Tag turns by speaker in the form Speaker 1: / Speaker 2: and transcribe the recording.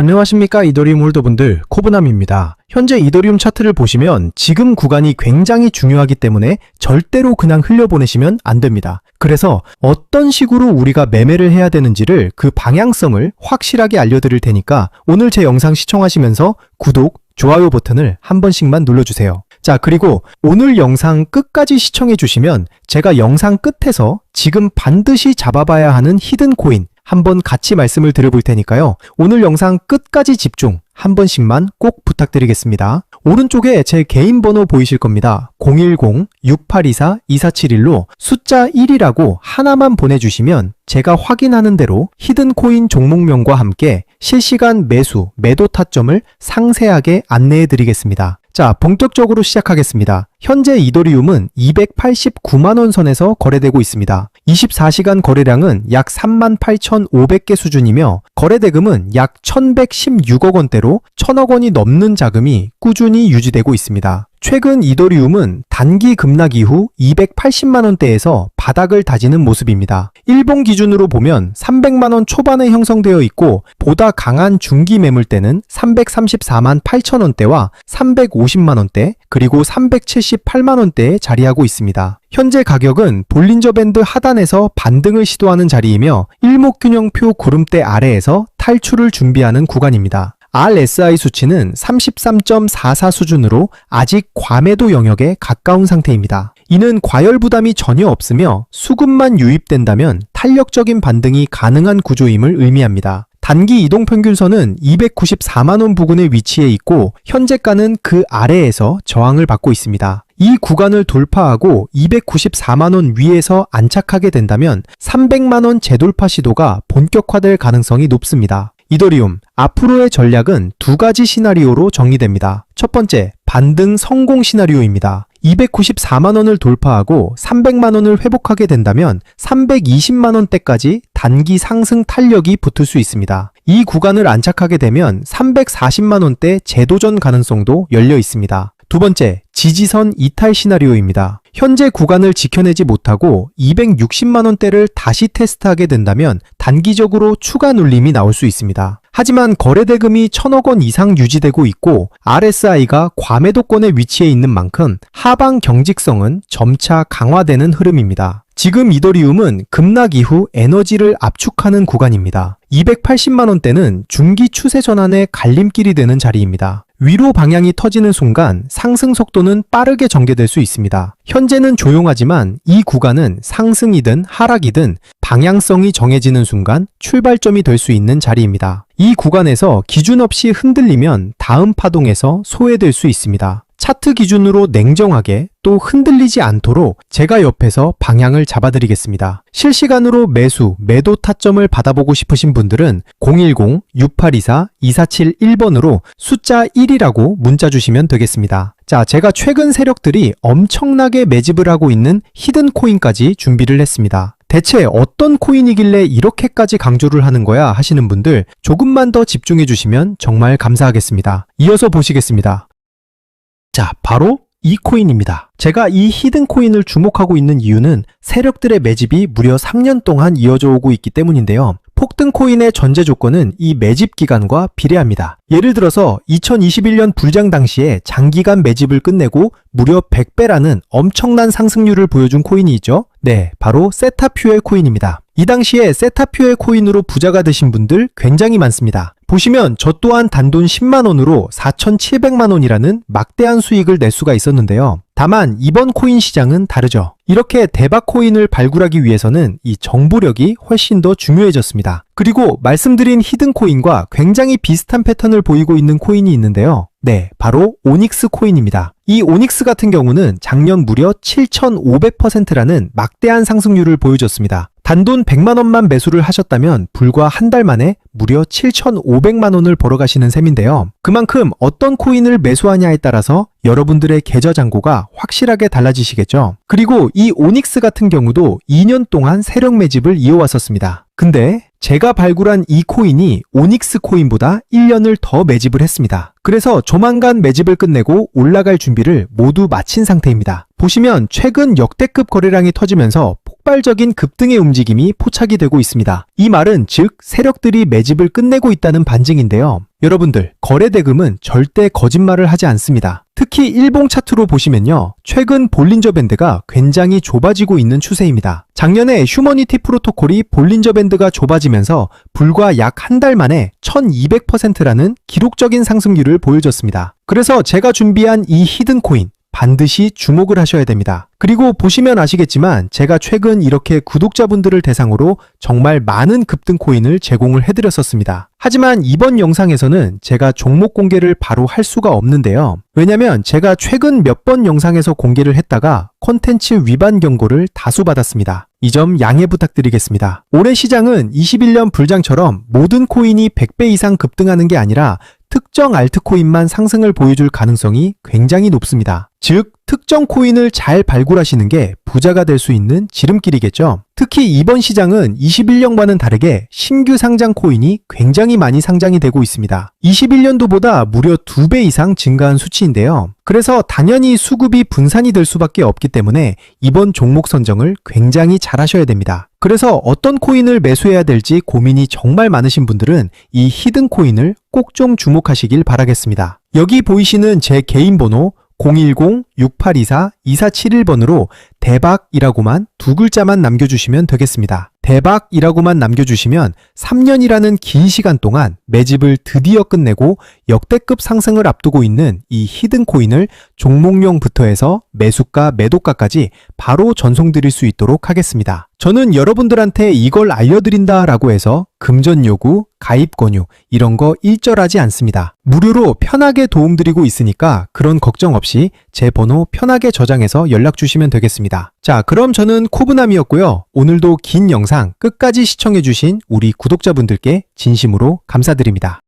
Speaker 1: 안녕하십니까 이더리움 홀더분들 코브남입니다. 현재 이더리움 차트를 보시면 지금 구간이 굉장히 중요하기 때문에 절대로 그냥 흘려보내시면 안 됩니다. 그래서 어떤 식으로 우리가 매매를 해야 되는지를 그 방향성을 확실하게 알려드릴 테니까 오늘 제 영상 시청하시면서 구독, 좋아요 버튼을 한 번씩만 눌러주세요. 자, 그리고 오늘 영상 끝까지 시청해 주시면 제가 영상 끝에서 지금 반드시 잡아봐야 하는 히든 코인 한번 같이 말씀을 드려볼 테니까요. 오늘 영상 끝까지 집중 한 번씩만 꼭 부탁드리겠습니다. 오른쪽에 제 개인 번호 보이실 겁니다. 010-6824-2471로 숫자 1이라고 하나만 보내주시면 제가 확인하는 대로 히든 코인 종목명과 함께 실시간 매수, 매도 타점을 상세하게 안내해 드리겠습니다. 자, 본격적으로 시작하겠습니다. 현재 이더리움은 289만원 선에서 거래되고 있습니다. 24시간 거래량은 약 38,500개 수준이며 거래대금은 약 1,116억 원대로 1,000억 원이 넘는 자금이 꾸준히 유지되고 있습니다. 최근 이더리움은 단기 급락 이후 280만 원대에서 바닥을 다지는 모습입니다. 일본 기준으로 보면 300만 원 초반에 형성되어 있고 보다 강한 중기 매물대는 334만 8천 원대와 350만 원대 그리고 378만 원대에 자리하고 있습니다. 현재 가격은 볼린저 밴드 하단에서 반등을 시도하는 자리이며 일목균형표 구름대 아래에서 탈출을 준비하는 구간입니다. RSI 수치는 33.44 수준으로 아직 과매도 영역에 가까운 상태입니다. 이는 과열 부담이 전혀 없으며 수급만 유입된다면 탄력적인 반등이 가능한 구조임을 의미합니다. 단기 이동 평균선은 294만원 부근에 위치해 있고 현재가는 그 아래에서 저항을 받고 있습니다. 이 구간을 돌파하고 294만원 위에서 안착하게 된다면 300만원 재돌파 시도가 본격화될 가능성이 높습니다. 이더리움, 앞으로의 전략은 두 가지 시나리오로 정리됩니다. 첫 번째, 반등 성공 시나리오입니다. 294만원을 돌파하고 300만원을 회복하게 된다면 320만원대까지 단기 상승 탄력이 붙을 수 있습니다. 이 구간을 안착하게 되면 340만원대 재도전 가능성도 열려 있습니다. 두 번째, 지지선 이탈 시나리오입니다. 현재 구간을 지켜내지 못하고 260만원대를 다시 테스트하게 된다면 단기적으로 추가 눌림이 나올 수 있습니다. 하지만 거래대금이 1000억 원 이상 유지되고 있고 RSI가 과매도권에 위치해 있는 만큼 하방 경직성은 점차 강화되는 흐름입니다. 지금 이더리움은 급락 이후 에너지를 압축하는 구간입니다. 280만원대는 중기 추세 전환의 갈림길이 되는 자리입니다. 위로 방향이 터지는 순간 상승 속도는 빠르게 전개될 수 있습니다. 현재는 조용하지만 이 구간은 상승이든 하락이든 방향성이 정해지는 순간 출발점이 될 수 있는 자리입니다. 이 구간에서 기준 없이 흔들리면 다음 파동에서 소외될 수 있습니다. 차트 기준으로 냉정하게 또 흔들리지 않도록 제가 옆에서 방향을 잡아드리겠습니다. 실시간으로 매수, 매도 타점을 받아보고 싶으신 분들은 010-6824-2471번으로 숫자 1이라고 문자 주시면 되겠습니다. 자, 제가 최근 세력들이 엄청나게 매집을 하고 있는 히든 코인까지 준비를 했습니다. 대체 어떤 코인이길래 이렇게까지 강조를 하는 거야 하시는 분들 조금만 더 집중해 주시면 정말 감사하겠습니다. 이어서 보시겠습니다. 자, 바로 이 코인입니다. 제가 이 히든 코인을 주목하고 있는 이유는 세력들의 매집이 무려 3년 동안 이어져 오고 있기 때문인데요. 폭등 코인의 전제 조건은 이 매집 기간과 비례합니다. 예를 들어서 2021년 불장 당시에 장기간 매집을 끝내고 무려 100배라는 엄청난 상승률을 보여준 코인이 있죠. 네, 바로 세타퓨엘 코인입니다. 이 당시에 세타퓨엘 코인으로 부자가 되신 분들 굉장히 많습니다. 보시면 저 또한 단돈 10만원으로 4,700만원이라는 막대한 수익을 낼 수가 있었는데요. 다만 이번 코인 시장은 다르죠. 이렇게 대박 코인을 발굴하기 위해서는 이 정보력이 훨씬 더 중요해졌습니다. 그리고 말씀드린 히든 코인과 굉장히 비슷한 패턴을 보이고 있는 코인이 있는데요. 네, 바로 오닉스 코인입니다. 이 오닉스 같은 경우는 작년 무려 7,500%라는 막대한 상승률을 보여줬습니다. 단돈 100만 원만 매수를 하셨다면 불과 한 달 만에 무려 7,500만 원을 벌어가시는 셈인데요. 그만큼 어떤 코인을 매수하냐에 따라서 여러분들의 계좌 잔고가 확실하게 달라지시겠죠. 그리고 이 오닉스 같은 경우도 2년 동안 세력 매집을 이어왔었습니다. 근데 제가 발굴한 이 코인이 오닉스 코인보다 1년을 더 매집을 했습니다. 그래서 조만간 매집을 끝내고 올라갈 준비 를 모두 마친 상태입니다. 보시면 최근 역대급 거래량이 터지면서 폭발적인 급등의 움직임이 포착이 되고 있습니다. 이 말은 즉 세력들이 매집을 끝내고 있다는 반증인데요. 여러분들, 거래대금은 절대 거짓말을 하지 않습니다. 특히 일봉 차트로 보시면요. 최근 볼린저 밴드가 굉장히 좁아지고 있는 추세입니다. 작년에 휴머니티 프로토콜이 볼린저 밴드가 좁아지면서 불과 약 한 달 만에 1200%라는 기록적인 상승률을 보여줬습니다. 그래서 제가 준비한 이 히든 코인 반드시 주목을 하셔야 됩니다. 그리고 보시면 아시겠지만 제가 최근 이렇게 구독자분들을 대상으로 정말 많은 급등 코인을 제공을 해드렸었습니다. 하지만 이번 영상에서는 제가 종목 공개를 바로 할 수가 없는데요. 왜냐면 제가 최근 몇 번 영상에서 공개를 했다가 콘텐츠 위반 경고를 다수 받았습니다. 이 점 양해 부탁드리겠습니다. 올해 시장은 21년 불장처럼 모든 코인이 100배 이상 급등하는 게 아니라 특정 알트코인만 상승을 보여줄 가능성이 굉장히 높습니다. 즉, 특정 코인을 잘 발굴하시는 게 부자가 될 수 있는 지름길이겠죠. 특히 이번 시장은 21년과는 다르게 신규 상장 코인이 굉장히 많이 상장이 되고 있습니다. 21년도보다 무려 2배 이상 증가한 수치인데요. 그래서 당연히 수급이 분산이 될 수밖에 없기 때문에 이번 종목 선정을 굉장히 잘 하셔야 됩니다. 그래서 어떤 코인을 매수해야 될지 고민이 정말 많으신 분들은 이 히든 코인을 꼭 좀 주목하시길 바라겠습니다. 여기 보이시는 제 개인 번호 010-6824-2471번으로 대박이라고만 두 글자만 남겨주시면 되겠습니다. 대박이라고만 남겨주시면 3년이라는 긴 시간 동안 매집을 드디어 끝내고 역대급 상승을 앞두고 있는 이 히든 코인을 종목명부터 해서 매수가, 매도가까지 바로 전송드릴 수 있도록 하겠습니다. 저는 여러분들한테 이걸 알려드린다라고 해서 금전 요구, 가입 권유 이런 거 일절하지 않습니다. 무료로 편하게 도움드리고 있으니까 그런 걱정 없이 제 번호 편하게 저장해서 연락 주시면 되겠습니다. 자, 그럼 저는 코브남이었고요. 오늘도 긴 영상 끝까지 시청해주신 우리 구독자분들께 진심으로 감사드립니다.